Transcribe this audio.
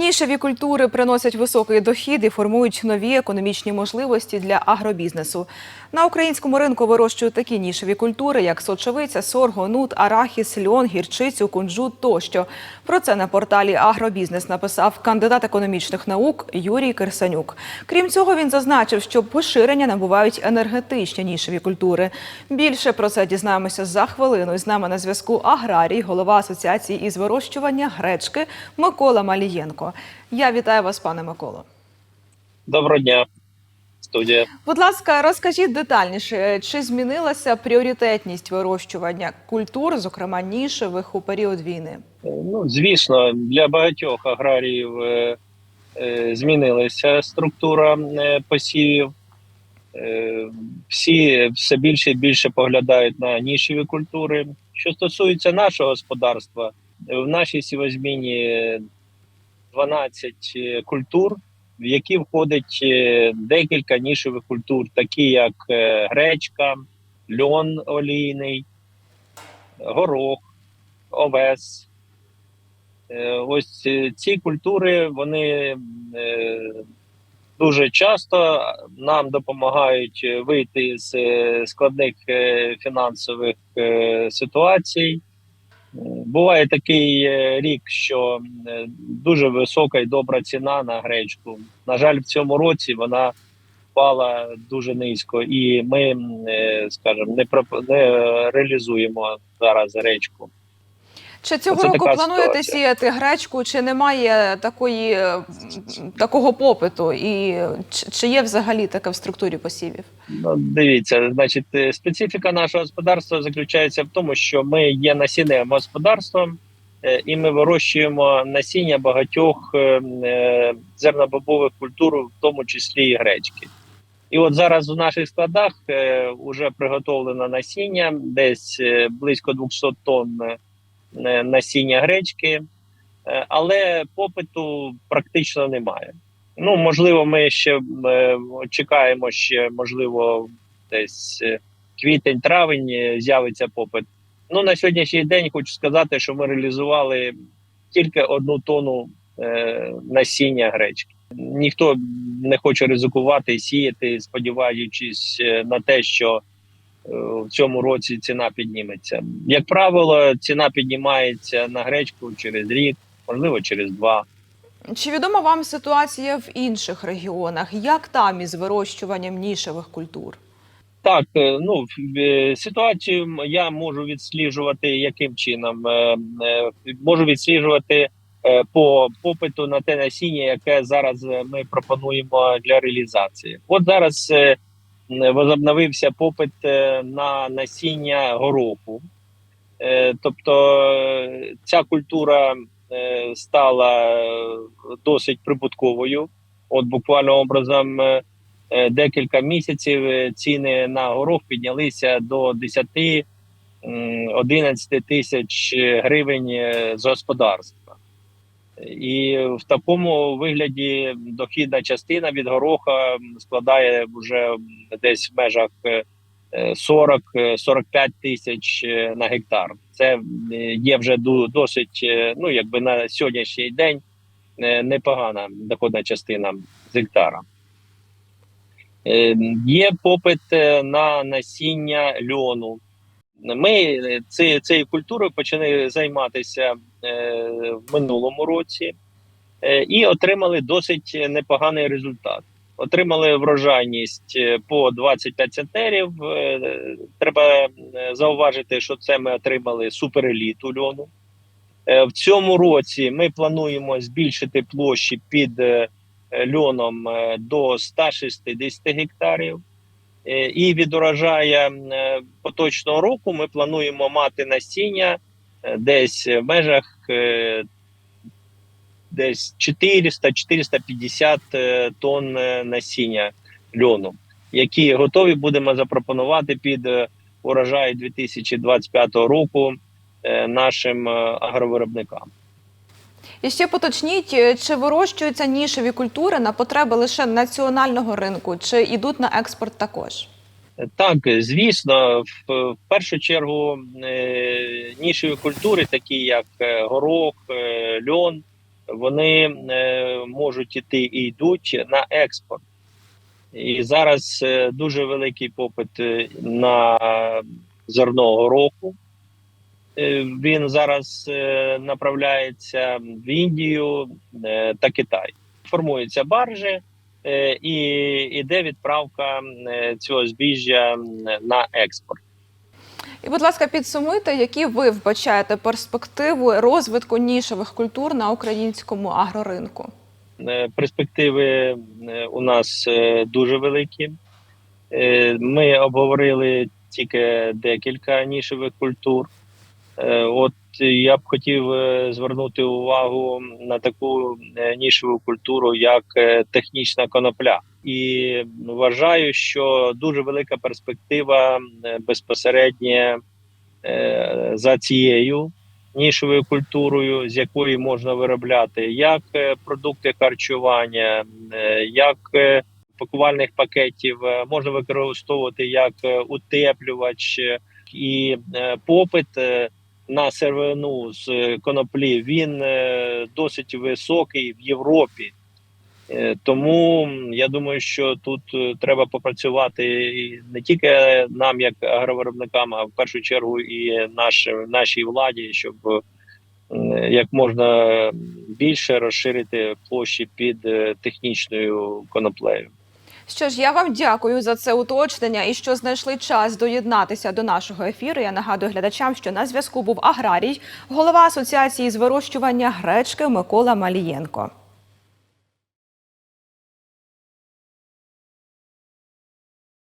Нішеві культури приносять високий дохід і формують нові економічні можливості для агробізнесу. На українському ринку вирощують такі нішеві культури, як сочевиця, сорго, нут, арахіс, льон, гірчицю, кунжут тощо. Про це на порталі Агробізнес написав кандидат економічних наук Юрій Кирсанюк. Крім цього, він зазначив, що поширення набувають енергетичні нішеві культури. Більше про це дізнаємося за хвилину. З нами на зв'язку аграрій, голова асоціації із вирощування гречки Микола Малієнко. Я вітаю вас, пане Миколо. Доброго дня, студія. Будь ласка, розкажіть детальніше, чи змінилася пріоритетність вирощування культур, зокрема нішевих, у період війни? Ну, звісно, для багатьох аграріїв е, е, змінилася структура е, посівів. Всі все більше і більше поглядають на нішеві культури. Що стосується нашого господарства, в нашій сівозміні 12 культур, в які входить е, декілька нішевих культур, такі як е, гречка, льон олійний, горох, овес. Е, Ось е, ці культури вони е, дуже часто нам допомагають вийти з е, складних е, фінансових е, ситуацій. Буває такий е, рік, що е, дуже висока і добра ціна на гречку. На жаль, в цьому році вона впала дуже низько, і ми, е, скажімо, не реалізуємо зараз гречку. Чи цього року плануєте ситуація. сіяти гречку, чи немає такої е, такого попиту? І чи, чи є взагалі таке в структурі посівів? Ну, дивіться, значить, е, специфіка нашого господарства заключається в тому, що ми є насінневим господарством, е, і ми вирощуємо насіння багатьох зернобобових культур, в тому числі і гречки. І от зараз у наших складах вже приготовлено насіння, десь близько 200 тонн насіння гречки, е, але попиту практично немає. Ну, можливо, ми ще е, чекаємо ще, можливо, десь е, квітень-травень е, з'явиться попит. Ну, на сьогоднішній день хочу сказати, що ми реалізували тільки одну тонну е, насіння гречки. Ніхто не хоче ризикувати сіяти, сподіваючись е, на те, що е, в цьому році ціна підніметься. Як правило, ціна піднімається на гречку через рік, можливо, через два. Чи відома вам ситуація в інших регіонах? Як там із вирощуванням нішевих культур? Так, е, ну е, ситуацію я можу відсліджувати яким чином? Е, е, Можу відсліджувати е, по попиту на те насіння, яке зараз е, ми пропонуємо для реалізації. От зараз е, возобновився попит е, на насіння гороху. Е, Тобто е, ця культура стала досить прибутковою. От буквально образом. декілька місяців ціни на горох піднялися до 10-11 тисяч гривень з господарства. І в такому вигляді дохідна частина від гороха складає вже десь в межах е, е, 40-45 тисяч е, на гектар. Це е, є вже досить, е, ну якби на сьогоднішній день е, непогана доходна частина з гектара. Е, Є попит е, на насіння льону. Ми ці- цією культурою почали займатися е, в минулому році е, і отримали досить непоганий результат. Отримали врожайність е, по 25 центнерів. Е, Треба е, зауважити, що це ми отримали супереліту льону. Е, В цьому році ми плануємо збільшити площі під е, льоном е, до 160 гектарів. Е, І від урожаю е, поточного року ми плануємо мати насіння е, десь в межах десь 400-450 е, тонн насіння льону, які готові будемо запропонувати під урожай 2025 року нашим агровиробникам. І ще поточніть, е, чи вирощуються нішеві культури на потреби лише національного ринку, чи йдуть на експорт також? Так, звісно, в, першу чергу е, нішеві культури, такі як е, горох, е, льон, вони е, можуть іти і йдуть на експорт. І зараз е, дуже великий попит е, на зерно гороху. Е, Він зараз е, направляється в Індію е, та Китай. Формуються баржі, і йде відправка цього збіжжя на експорт. І, будь ласка, підсумуйте, які ви вбачаєте перспективи розвитку нішових культур на українському агроринку. Перспективи у нас дуже великі. Ми обговорили тільки декілька нішевих культур. Е, От я б хотів е, звернути увагу на таку е, нішеву культуру, як технічна конопля. І вважаю, що дуже велика перспектива безпосередньо за цією нішовою культурою, з якої можна виробляти як продукти харчування, як пакувальних пакетів, можна використовувати як утеплювач і попит. На сировину з е, коноплі він е, досить високий в Європі. Е, Тому я думаю, що тут треба попрацювати не тільки нам, як агровиробникам, а в першу чергу і нашій, нашій владі, щоб як можна більше розширити площі під технічною коноплею. Що ж, я вам дякую за це уточнення і що знайшли час доєднатися до нашого ефіру. Я нагадую глядачам, що на зв'язку був аграрій, голова асоціації з вирощування гречки Микола Малієнко.